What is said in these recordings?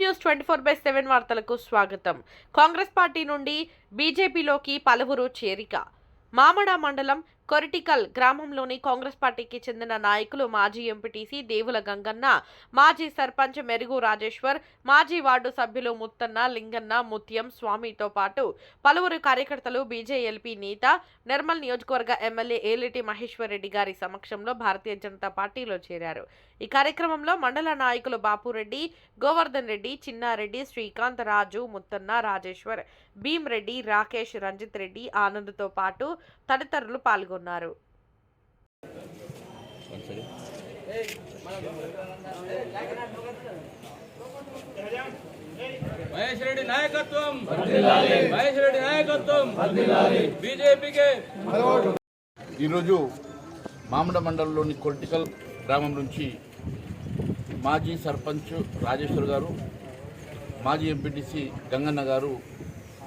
News twenty four by seven వార్తలకు స్వాగతం. Congress party నుండి బీజేపీలోకి పలువురు చేరిక. మామడ మండలం కొరిటికల్ గ్రామంలోని కాంగ్రెస్ పార్టీకి చెందిన నాయకులు మాజీ ఎంపీటీసీ దేవుల గంగన్న మాజీ సర్పంచ్ మెరుగు రాజేశ్వర్ మాజీ వార్డు సభ్యులు ముత్తన్న లింగన్న ముత్యం స్వామితో పాటు పలువురు కార్యకర్తలు బీజేఎల్పీ నేత నిర్మల్ నియోజకవర్గ ఎమ్మెల్యే ఏలిటి మహేశ్వర్ రెడ్డి గారి సమక్షంలో భారతీయ జనతా పార్టీలో చేరారు. ఈ కార్యక్రమంలో మండల నాయకులు బాపురెడ్డి గోవర్ధన్ రెడ్డి చిన్నారెడ్డి శ్రీకాంత్ రాజు ముత్తన్న రాజేశ్వర్ భీమ్ రెడ్డి రాకేష్ రంజిత్ రెడ్డి ఆనంద్తో పాటు తదితరులు పాల్గొన్నారు. మహేష్ రెడ్డి నాయకత్వం. మహేష్ రెడ్డి నాయకత్వం. బీజేపీకే. ఈరోజు మామిడ మండలంలోని కొల్టికల్ గ్రామం నుంచి మాజీ సర్పంచ్ రాజేశ్వర్ గారు మాజీ ఎంపీటీసీ గంగన్న గారు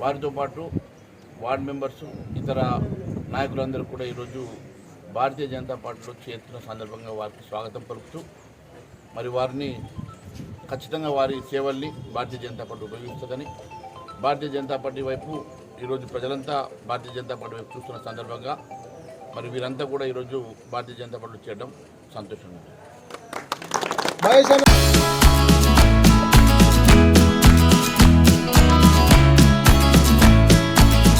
వారితో పాటు వార్డ్ మెంబర్స్ ఇతర నాయకులందరూ కూడా ఈరోజు భారతీయ జనతా పార్టీలో చేరుతున్న సందర్భంగా వారికి స్వాగతం పలుకుతూ మరి వారిని ఖచ్చితంగా వారి సేవల్ని భారతీయ జనతా పార్టీ ఉపయోగిస్తుందని భారతీయ జనతా పార్టీ వైపు ఈరోజు ప్రజలంతా భారతీయ జనతా పార్టీ వైపు చూస్తున్న సందర్భంగా మరి వీరంతా కూడా ఈరోజు భారతీయ జనతా పార్టీలో చేరడం సంతోషంగా ఉంది.